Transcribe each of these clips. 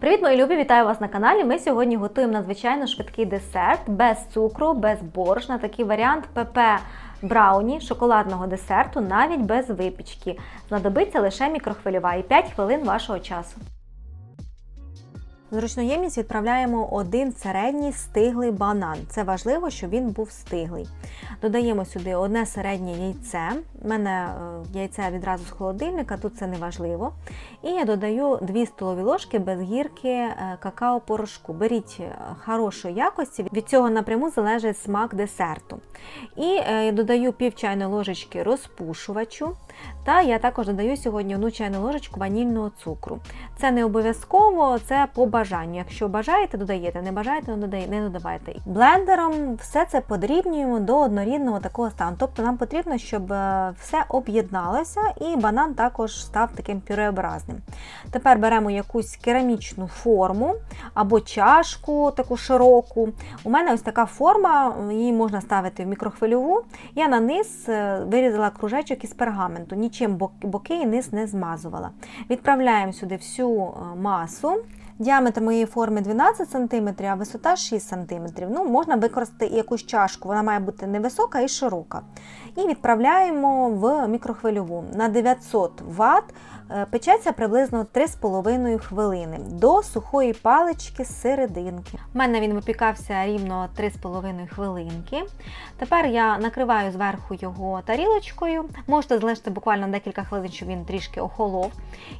Привіт, мої любі! Вітаю вас на каналі. Ми сьогодні готуємо надзвичайно швидкий десерт без цукру, без борошна. Такий варіант ПП брауні шоколадного десерту, навіть без випічки. Знадобиться лише мікрохвильова і 5 хвилин вашого часу. В зручну ємність відправляємо один середній стиглий банан. Це важливо, щоб він був стиглий. Додаємо сюди одне середнє яйце. У мене е, яйце відразу з холодильника, тут це не важливо. І я додаю 2 столові ложки без гірки е, какао-порошку. Беріть е, хорошої якості, від цього напряму залежить смак десерту. І додаю пів чайної ложечки розпушувачу. Та я також додаю сьогодні одну чайну ложечку ванільного цукру. Це не обов'язково, це по бажанню. Якщо бажаєте, додаєте, не бажаєте, не додавайте. Блендером все це подрібнюємо до однорідного такого стану. Тобто нам потрібно, щоб е, все об'єдналося і банан також став таким пюреобразним. Тепер беремо якусь керамічну форму або чашку таку широку. У мене ось така форма, її можна ставити в мікрохвильову. Я на низ е, вирізала кружечок із пергаменту, нічим боки і низ не змазувала. Відправляємо сюди всю е, масу. Діаметр моєї форми 12 см, а висота 6 см. Ну, можна використати і якусь чашку, вона має бути невисока і широка. І відправляємо в мікрохвильову на 900 Вт. е, Печеться приблизно 3,5 хвилини до сухої палички з серединки. У мене він випікався рівно 3,5 хвилинки. Тепер я накриваю зверху його тарілочкою. Можете залишити буквально декілька хвилин, щоб він трішки охолов.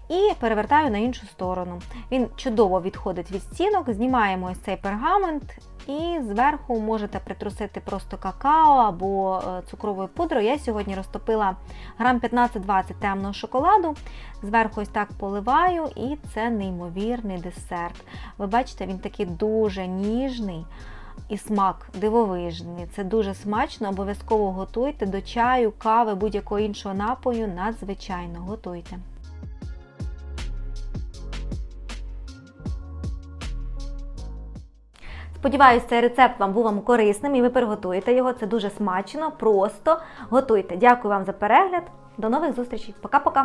І перевертаю на іншу сторону. Він чудово відходить від стінок. Знімаємо ось цей пергамент. І зверху можете притрусити просто какао або е, цукровою пудрою. Я сьогодні розтопила грам 15-20 темного шоколаду. Зверху ось так поливаю, і це неймовірний десерт. Ви бачите, він такий дуже ніжний. І смак дивовижний. Це дуже смачно. Обов'язково готуйте до чаю, кави, будь-якого іншого напою. Надзвичайно готуйте. Сподіваюсь, цей рецепт вам був вам корисним і ви приготуєте його. Це дуже смачно, просто готуйте. Дякую вам за перегляд. До нових зустрічей. Пока-пока!